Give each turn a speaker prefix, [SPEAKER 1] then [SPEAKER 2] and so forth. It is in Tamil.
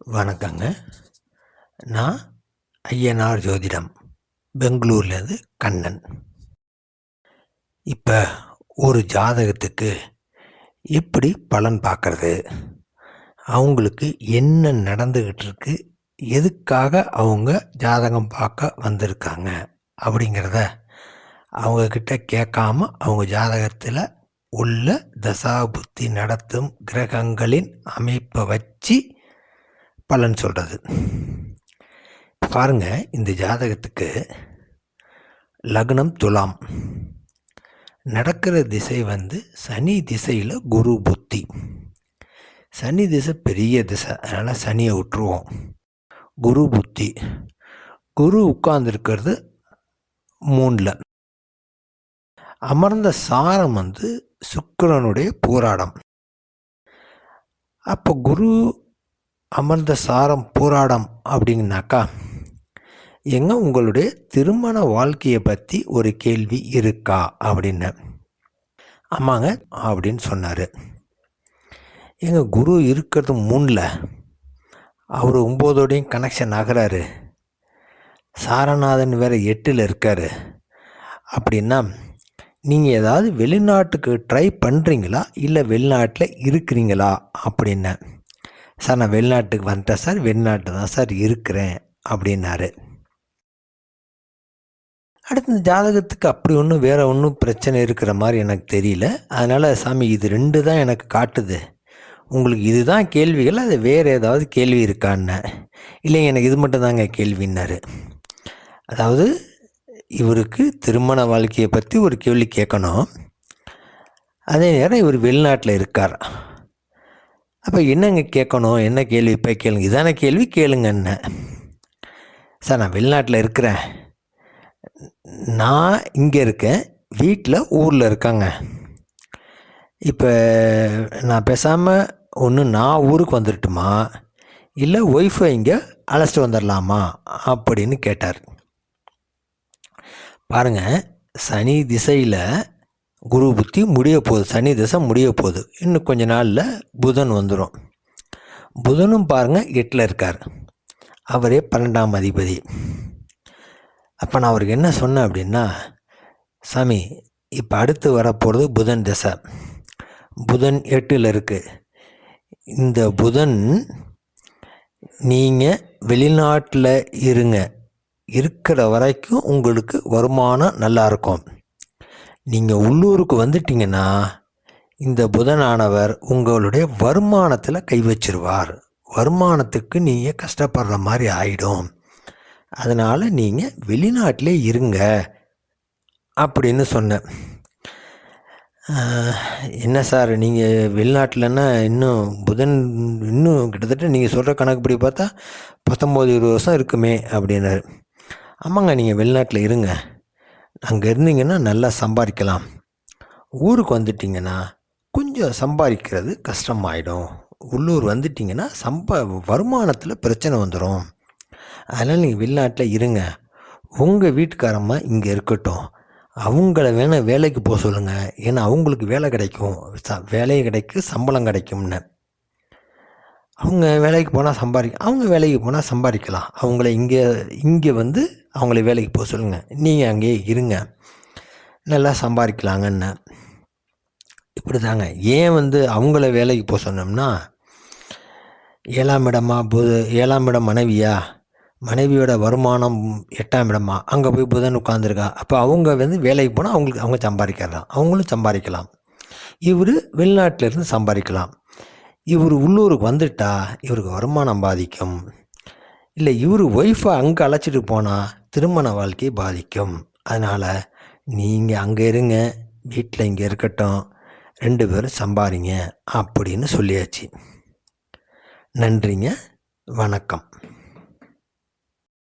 [SPEAKER 1] வணக்கங்க. நான் ஐயனார் ஜோதிடம் பெங்களூர்லேருந்து கண்ணன். இப்போ ஒரு ஜாதகத்துக்கு எப்படி பலன் பார்க்குறது அவங்களுக்கு என்ன நடந்துக்கிட்டு இருக்கு எதுக்காக அவங்க ஜாதகம் பார்க்க வந்திருக்காங்க? அப்படிங்கிறத அவங்கக்கிட்ட கேட்காம அவங்க ஜாதகத்தில் உள்ள தசா புத்தி நடத்தும் கிரகங்களின் அமைப்பை வச்சு பலன் சொல்கிறது பாருங்க இந்த ஜாதகத்துக்கு லக்னம் துலாம். நடக்கிற திசை வந்து சனி திசையில் குரு புத்தி. சனி திசை பெரிய திசை அதனால் சனியை விட்டுருவோம். குரு புத்தி. குரு உட்கார்ந்துருக்கிறது மூணில் அமர்ந்த சாரம் வந்து சுக்கரனுடைய போராடம். அப்போ குரு அமர்ந்த சாரம் போராடம் அப்படிங்கனாக்கா எங்க உங்களுடைய திருமண வாழ்க்கையை பற்றி ஒரு கேள்வி இருக்கா அப்படின்னு. ஆமாங்க அப்படின்னு சொன்னார். எங்கள் குரு இருக்கிறது மூணில் அவர் ஒம்போதோடையும் கனெக்ஷன் ஆகிறாரு. சாரநாதன் வேறு எட்டில் இருக்கார். அப்படின்னா நீங்கள் ஏதாவது வெளிநாட்டுக்கு ட்ரை பண்ணுறீங்களா இல்லை வெளிநாட்டில் இருக்கிறீங்களா? அப்படின்னு. சார் நான் வெளிநாட்டுக்கு வந்துட்டேன் சார் வெளிநாட்டு தான் சார் இருக்கிறேன் அப்படின்னாரு. அடுத்து இந்த ஜாதகத்துக்கு அப்படி ஒன்றும் வேறு ஒன்றும் பிரச்சனை இருக்கிற மாதிரி எனக்கு தெரியல. அதனால் சாமி இது ரெண்டு தான் எனக்கு காட்டுது. உங்களுக்கு இதுதான் கேள்விகள் அது வேறு ஏதாவது கேள்வி இருக்கான்னு. இல்லைங்க எனக்கு இது மட்டும் தாங்க கேள்வின்னாரு. அதாவது இவருக்கு திருமண வாழ்க்கையை பற்றி ஒரு கேள்வி கேட்கணும். அதே நேரம் இவர் வெளிநாட்டில் இருக்கார். அப்போ என்னங்க கேட்கணும்? என்ன கேள்வி? இப்போ கேளுங்க. இதான கேள்வி? கேளுங்க என்ன? சார் நான் வெளிநாட்டில் இருக்கிறேன். நான் இங்கே இருக்கேன். வீட்டில் ஊரில் இருக்காங்க. இப்போ நான் பேசாமல் ஒன்று நான் ஊருக்கு வந்துடட்டுமா இல்லை ஒய்ஃபை இங்கே அழைச்சிட்டு வந்துடலாமா அப்படின்னு கேட்டார். பாருங்கள் சனி திசையில் குரு புத்தி முடிய போகுது சனி திசை முடிய போகுது. இன்னும் கொஞ்ச நாளில் புதன் வந்துடும் புதனும் பாருங்கள் எட்டில் இருக்கார். அவரே பன்னெண்டாம் அதிபதி. அப்போ நான் அவருக்கு என்ன சொன்னேன் அப்படின்னா சாமி இப்போ அடுத்து வரப்போகிறது புதன் திசை. புதன் எட்டில் இருக்குது இந்த புதன் நீங்கள் வெளிநாட்டில் இருங்க. இருக்கிற வரைக்கும் உங்களுக்கு வருமானம் நல்லா இருக்கும். நீங்கள் உள்ளூருக்கு வந்துட்டீங்கன்னா இந்த புதனானவர் உங்களுடைய வருமானத்தில் கை வச்சிருவார். வருமானத்துக்கு நீங்கள் கஷ்டப்படுற மாதிரி ஆயிடும். அதனால் நீங்கள் வெளிநாட்டிலே இருங்க அப்படின்னு சொன்னேன். என்ன சார் நீங்கள் வெளிநாட்டிலன்னா இன்னும் புதன் இன்னும் கிட்டத்தட்ட நீங்கள் சொல்கிற கணக்குப்படி பார்த்தா பத்தொம்போது இருபது வருஷம் இருக்குமே அப்படின்னாரு. ஆமாங்க நீங்கள் வெளிநாட்டில் இருங்க. அங்கே இருந்தீங்கன்னா நல்லா சம்பாதிக்கலாம். ஊருக்கு வந்துட்டிங்கன்னா கொஞ்சம் சம்பாதிக்கிறது கஷ்டமாயிடும். உள்ளூர் வந்துட்டிங்கன்னா சம்பா வருமானத்தில் பிரச்சனை வந்துடும் அதனால் நீங்கள் வெளிநாட்டில் இருங்க. உங்கள் வீட்டுக்காரம்மா இங்கே இருக்கட்டும். அவங்கள வேணால் வேலைக்கு போக சொல்லுங்கள் ஏன்னா அவங்களுக்கு வேலை கிடைக்கும். ச வேலை கிடைக்கும் சம்பளம் கிடைக்கும்னு. அவங்க வேலைக்கு போனால் சம்பாதி அவங்க வேலைக்கு போனால் சம்பாதிக்கலாம். அவங்கள இங்கே இங்கே வந்து அவங்கள வேலைக்கு போக சொல்லுங்கள் நீங்கள் அங்கேயே இருங்க. நல்லா சம்பாதிக்கலாங்கன்னு. இப்படி தாங்க ஏன் வந்து அவங்கள வேலைக்கு போக சொன்னோம்னா ஏழாம் இடமா புத ஏழாம் இடம் மனைவியா? மனைவியோட வருமானம் எட்டாம் இடமா? அங்கே போய் புதன் உட்காந்துருக்கா அப்போ அவங்க வந்து வேலைக்கு போனால் அவங்களுக்கு அவங்க சம்பாதிக்கலாம் அவங்களும் சம்பாதிக்கலாம். இவர் வெளிநாட்டிலேருந்து சம்பாதிக்கலாம். இவர் உள்ளூருக்கு வந்துட்டா இவருக்கு வருமானம் பாதிக்கும். இல்லை இவர் ஒய்ஃபை அங்கே அழைச்சிட்டு போனால் திருமண வாழ்க்கை பாதிக்கும். அதனால் நீங்கள் அங்கே இருங்க வீட்டில் இங்கே இருக்கட்டும் ரெண்டு பேரும் சம்பாதிங்க அப்படின்னு சொல்லியாச்சு. நன்றிங்க வணக்கம்.